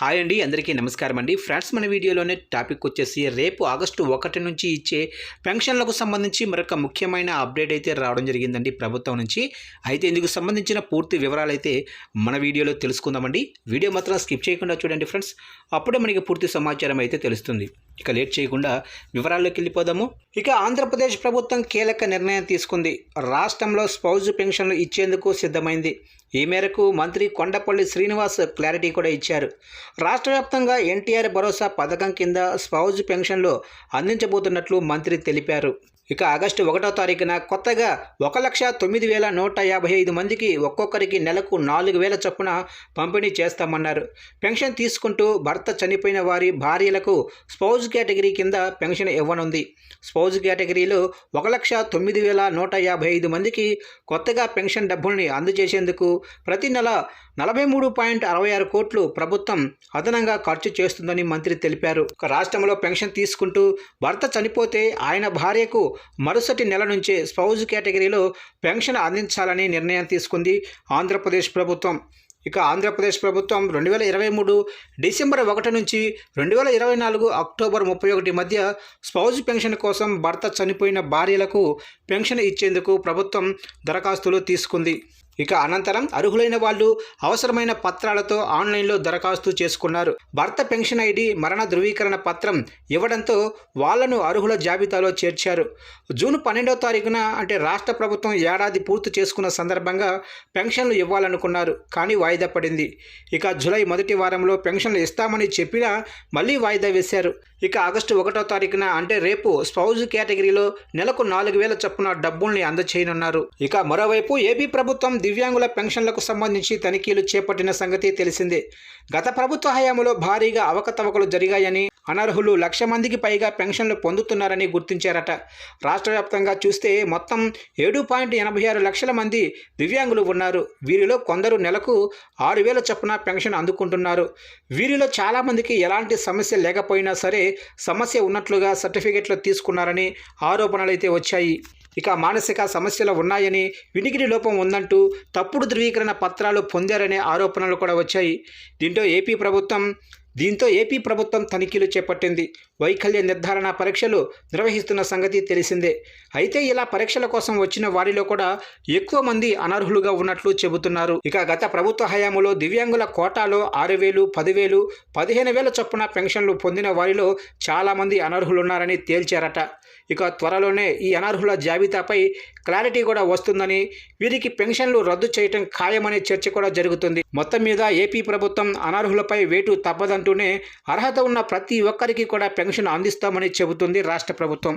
Hi అండి అందరికీ నమస్కారం అండి. ఫ్రెండ్స్ మన వీడియోలోనే టాపిక్ వచ్చేసి రేపు ఆగస్టు ఒకటి నుంచి ఇచ్చే పెన్షన్లకు సంబంధించి మరొక ముఖ్యమైన అప్డేట్ అయితే రావడం జరిగిందండి ప్రభుత్వం నుంచి. అయితే ఇందుకు సంబంధించిన పూర్తి వివరాలు అయితే మన వీడియోలో తెలుసుకుందామండి. వీడియో మాత్రం స్కిప్ చేయకుండా చూడండి ఫ్రెండ్స్. అప్పుడే మనకి పూర్తి సమాచారం అయితే తెలుస్తుంది. ఇక లేట్ చేయకుండా వివరాల్లోకి వెళ్ళిపోదాము. ఇక ఆంధ్రప్రదేశ్ ప్రభుత్వం కీలక నిర్ణయం తీసుకుంది. రాష్ట్రంలో స్పౌజ్ పెన్షన్లు ఇచ్చేందుకు సిద్ధమైంది. ఈ మేరకు మంత్రి కొండపల్లి శ్రీనివాస్ క్లారిటీ కూడా ఇచ్చారు. రాష్ట్ర వ్యాప్తంగా ఎన్టీఆర్ భరోసా పథకం కింద స్పౌజ్ పెన్షన్లు అందించబోతున్నట్లు మంత్రి తెలిపారు. ఇక ఆగస్టు ఒకటో తారీఖున కొత్తగా ఒక లక్ష తొమ్మిది వేల నూట యాభై ఐదు మందికి ఒక్కొక్కరికి నెలకు నాలుగు వేల చొప్పున పంపిణీ చేస్తామన్నారు. పెన్షన్ తీసుకుంటూ భర్త చనిపోయిన వారి భార్యలకు స్పౌజ్ కేటగిరీ కింద పెన్షన్ ఇవ్వనుంది. స్పౌజ్ కేటగిరీలో ఒక లక్ష తొమ్మిది వేల నూట యాభై ఐదు మందికి కొత్తగా పెన్షన్ డబ్బుల్ని అందజేసేందుకు ప్రతి నెల నలభై మూడు పాయింట్ అరవై ఆరు కోట్లు ప్రభుత్వం అదనంగా ఖర్చు చేస్తుందని మంత్రి తెలిపారు. రాష్ట్రంలో పెన్షన్ తీసుకుంటూ భర్త చనిపోతే ఆయన భార్యకు మరుసటి నెల నుంచే స్పౌజ్ కేటగిరీలో పెన్షన్ అందించాలని నిర్ణయం తీసుకుంది ఆంధ్రప్రదేశ్ ప్రభుత్వం. ఇక ఆంధ్రప్రదేశ్ ప్రభుత్వం రెండు వేల ఇరవై మూడు డిసెంబర్ ఒకటి నుంచి రెండు వేల ఇరవై నాలుగు అక్టోబర్ ముప్పై ఒకటి మధ్య స్పౌజ్ పెన్షన్ కోసం భర్త చనిపోయిన భార్యలకు పెన్షన్ ఇచ్చేందుకు ప్రభుత్వం దరఖాస్తులు తీసుకుంది. ఇక అనంతరం అర్హులైన వాళ్ళు అవసరమైన పత్రాలతో ఆన్లైన్లో దరఖాస్తు చేసుకున్నారు. భర్త పెన్షన్ ఐడి మరణ ధృవీకరణ పత్రం ఇవ్వడంతో వాళ్ళను అర్హుల జాబితాలో చేర్చారు. జూన్ పన్నెండవ తారీఖున అంటే రాష్ట్ర ప్రభుత్వం ఏడాది పూర్తి చేసుకున్న సందర్భంగా పెన్షన్లు ఇవ్వాలనుకున్నారు. కానీ వాయిదా పడింది. ఇక జూలై మొదటి వారంలో పెన్షన్లు ఇస్తామని చెప్పినా మళ్ళీ వాయిదా వేశారు. ఇక ఆగస్టు ఒకటో తారీఖున అంటే రేపు స్పౌజ్ కేటగిరీలో నెలకు నాలుగు వేల చొప్పున డబ్బుల్ని అందచేయనున్నారు. ఇక మరోవైపు ఏపీ ప్రభుత్వం దివ్యాంగుల పెన్షన్లకు సంబంధించి తనిఖీలు చేపట్టిన సంగతి తెలిసిందే. గత ప్రభుత్వ హయాంలో భారీగా అవకతవకలు జరిగాయని అనర్హులు లక్ష మందికి పైగా పెన్షన్లు పొందుతున్నారని గుర్తించారట. రాష్ట్ర వ్యాప్తంగా చూస్తే మొత్తం ఏడు పాయింట్ ఎనభై ఆరు లక్షల మంది దివ్యాంగులు ఉన్నారు. వీరిలో కొందరు నెలకు ఆరు వేల చొప్పున పెన్షన్ అందుకుంటున్నారు. వీరిలో చాలామందికి ఎలాంటి సమస్య లేకపోయినా సరే సమస్య ఉన్నట్లుగా సర్టిఫికెట్లు తీసుకున్నారని ఆరోపణలైతే వచ్చాయి. ఇక మానసిక సమస్యలు ఉన్నాయని వినికిడి లోపం ఉందంటూ తప్పుడు ధృవీకరణ పత్రాలు పొందారనే ఆరోపణలు కూడా వచ్చాయి. దీంతో ఏపీ ప్రభుత్వం దీంతో ఏపీ ప్రభుత్వం తనిఖీలు చేపట్టింది. వైకల్య నిర్ధారణ పరీక్షలు నిర్వహిస్తున్న సంగతి తెలిసిందే. అయితే ఇలా పరీక్షల కోసం వచ్చిన వారిలో కూడా ఎక్కువ మంది అనర్హులుగా ఉన్నట్లు చెబుతున్నారు. ఇక గత ప్రభుత్వ హయాంలో దివ్యాంగుల కోటాలో ఆరు వేలు పదివేలు పదిహేను వేల చొప్పున పెన్షన్లు పొందిన వారిలో చాలామంది అనర్హులున్నారని తేల్చారట. ఇక త్వరలోనే ఈ అనర్హుల జాబితాపై క్లారిటీ కూడా వస్తుందని వీరికి పెన్షన్లు రద్దు చేయటం ఖాయమనే చర్చ కూడా జరుగుతుంది. మొత్తం మీద ఏపీ ప్రభుత్వం అనర్హులపై వేటు తప్పదంటూనే అర్హత ఉన్న ప్రతి ఒక్కరికి కూడా పెన్షన్ అందిస్తామని చెబుతుంది రాష్ట్ర ప్రభుత్వం.